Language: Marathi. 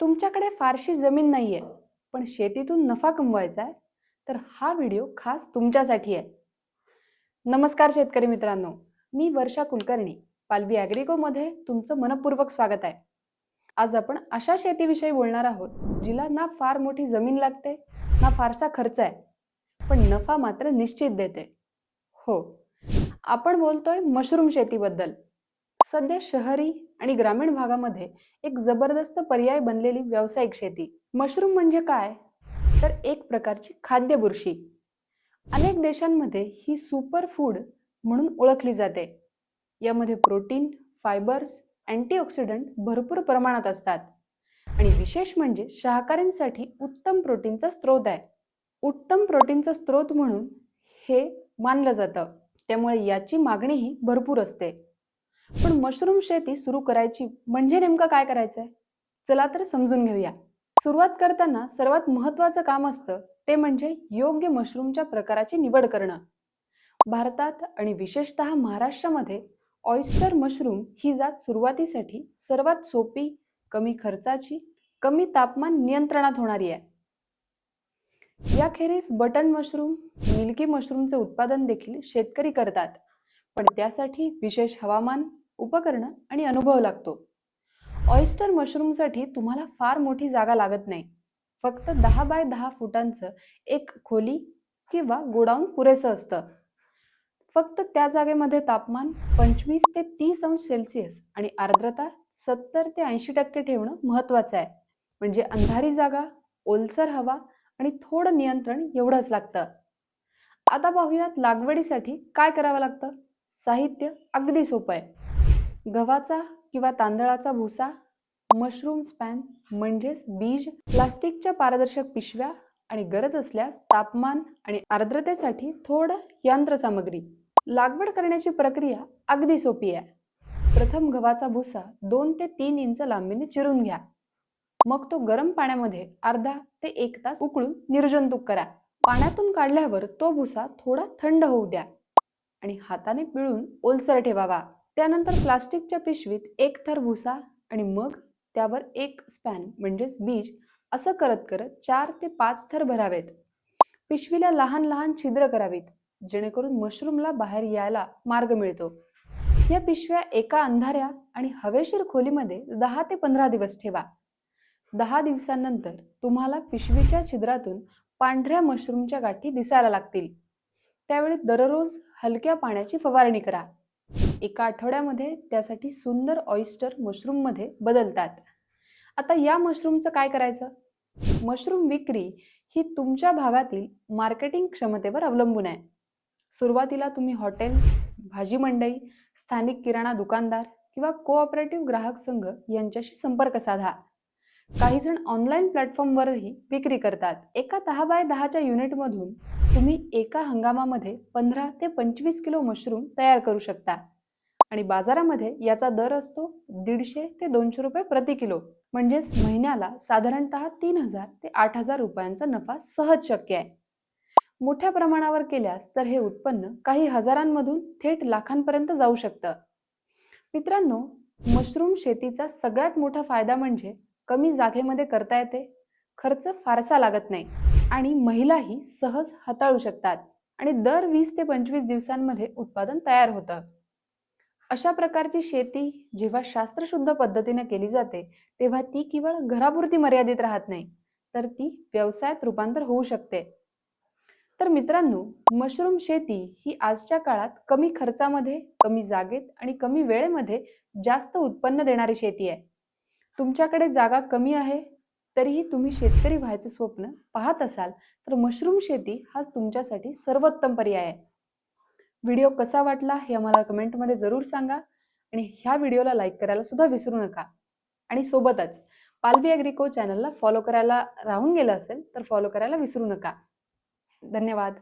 तुमच्याकडे फारशी जमीन नाही आहे पण शेतीतून नफा कमवायचा आहे तर हा व्हिडिओ खास तुमच्यासाठी आहे. नमस्कार शेतकरी मित्रांनो मी वर्षा कुलकर्णी पालवी ॲग्रिकोमध्ये तुमचं मनपूर्वक स्वागत आहे. आज आपण अशा शेतीविषयी बोलणार आहोत जिला ना फार मोठी जमीन लागते ना फारसा खर्च आहे पण नफा मात्र निश्चित देते. हो आपण बोलतोय मशरूम शेतीबद्दल. सध्या शहरी आणि ग्रामीण भागामध्ये एक जबरदस्त पर्याय बनलेली व्यावसायिक शेती. मशरूम म्हणजे काय? तर एक प्रकारची खाद्य बुरशी. अनेक देशांमध्ये ही सुपर फूड म्हणून ओळखली जाते. यामध्ये प्रोटीन फायबर्स अँटीऑक्सिडंट भरपूर प्रमाणात असतात. आणि विशेष म्हणजे शाकाहारींसाठी उत्तम प्रोटीनचा स्रोत आहे. उत्तम प्रोटीनचा स्रोत म्हणून हे मानलं जातं. त्यामुळे याची मागणीही भरपूर असते. पण मशरूम शेती सुरू करायची म्हणजे नेमकं काय करायचंय? चला तर समजून घेऊया. सुरुवात करताना सर्वात महत्त्वाचं काम असतं ते म्हणजे योग्य मशरूमच्या प्रकाराची निवड करणं. भारतात आणि विशेषतः महाराष्ट्रामध्ये ऑयस्टर मशरूम ही जात सुरुवातीसाठी सर्वात सोपी कमी खर्चाची कमी तापमान नियंत्रणात होणारी आहे. याखेरीज बटन मशरूम मिल्की मशरूमचे उत्पादन देखील शेतकरी करतात. पण त्यासाठी विशेष हवामान उपकरणं आणि अनुभव लागतो. ऑइस्टर मशरूमसाठी तुम्हाला फार मोठी जागा लागत नाही. फक्त दहा बाय दहा फुटांचं एक खोली किंवा गोडाऊन पुरेसं असतं. फक्त त्या जागेमध्ये तापमान पंचवीस ते तीस अंश सेल्सिअस आणि आर्द्रता सत्तर ते ऐंशी टक्के ठेवणं महत्त्वाचं आहे. म्हणजे अंधारी जागा ओलसर हवा आणि थोडं नियंत्रण एवढंच लागतं. आता पाहूयात लागवडीसाठी काय करावं लागतं? साहित्य अगदी सोपं आहे. गव्हाचा किंवा तांदळाचा भुसा मशरूम स्पॅन म्हणजेच बीज प्लास्टिकच्या पारदर्शक पिशव्या आणि गरज असल्यास तापमान आणि आर्द्रतेसाठी थोडं यंत्रसामग्री. लागवड करण्याची प्रक्रिया अगदी सोपी आहे. प्रथम गव्हाचा भुसा दोन ते तीन इंच लांबीने चिरून घ्या. मग तो गरम पाण्यामध्ये अर्धा ते एक तास उकळून निर्जंतुक करा. पाण्यातून काढल्यावर तो भुसा थोडा थंड होऊ द्या. आणि हाताने पिळून ओलसर ठेवावा. त्यानंतर प्लास्टिकच्या पिशवीत एक थर भुसा आणि मग त्यावर एक स्पॅन म्हणजेच बीज असं करत करत चार ते पाच थर भरावेत. पिशवीला लहान लहान छिद्र करावीत जेणेकरून मशरूमला बाहेर यायला मार्ग मिळतो. या पिशव्या एका अंधाऱ्या आणि हवेशीर खोलीमध्ये दहा ते पंधरा दिवस ठेवा. दहा दिवसांनंतर तुम्हाला पिशवीच्या छिद्रातून पांढऱ्या मशरूमच्या गाठी दिसायला लागतील. त्यावेळी दररोज हलक्या पाण्याची फवारणी करा. एका आठवड्यामध्ये त्यासाठी सुंदर ऑइस्टर मशरूममध्ये बदलतात. आता या मशरूमचं काय करायचं? मशरूम विक्री ही तुमच्या भागातील मार्केटिंग क्षमतेवर अवलंबून आहे. सुरुवातीला तुम्ही हॉटेल्स भाजी मंडई स्थानिक किराणा दुकानदार किंवा कोऑपरेटिव्ह ग्राहक संघ यांच्याशी संपर्क साधा. काही जण ऑनलाईन प्लॅटफॉर्मवरही विक्री करतात. एका दहा बाय दहाच्या युनिटमधून तुम्ही एका हंगामामध्ये पंधरा ते पंचवीस किलो मशरूम तयार करू शकता. आणि बाजारामध्ये याचा दर असतो दीडशे ते दोनशे रुपये प्रति किलो. म्हणजेच महिन्याला साधारणतः तीन हजार ते आठ हजार रुपयांचा नफा सहज शक्य आहे. मोठ्या प्रमाणावर केल्यास तर हे उत्पन्न काही हजारांमधून थेट लाखांपर्यंत जाऊ शकतं. मित्रांनो मशरूम शेतीचा सगळ्यात मोठा फायदा म्हणजे कमी जागेमध्ये करता येते. खर्च फारसा लागत नाही. आणि महिलाही सहज हाताळू शकतात. आणि दर वीस ते पंचवीस दिवसांमध्ये उत्पादन तयार होतं. अशा प्रकारची शेती जेव्हा शास्त्रशुद्ध पद्धतीने केली जाते तेव्हा ती केवळ घरापुरती मर्यादित राहत नाही तर ती व्यवसायात रूपांतर होऊ शकते. तर मित्रांनो मशरूम शेती ही आजच्या काळात कमी खर्चामध्ये कमी जागेत आणि कमी वेळेमध्ये जास्त उत्पन्न देणारी शेती आहे. तुमच्याकडे जागा कमी आहे तरीही तुम्ही शेतकरी व्हायचं स्वप्न पाहत असाल तर मशरूम शेती हा तुमच्यासाठी सर्वोत्तम पर्याय आहे. व्हिडिओ कसा वाटला हे आम्हाला कमेंटमध्ये जरूर सांगा आणि ह्या व्हिडिओला लाईक करायला सुद्धा विसरू नका. आणि सोबतच पालवी अॅग्रिको चॅनलला फॉलो करायला राहून गेलं असेल तर फॉलो करायला विसरू नका. धन्यवाद.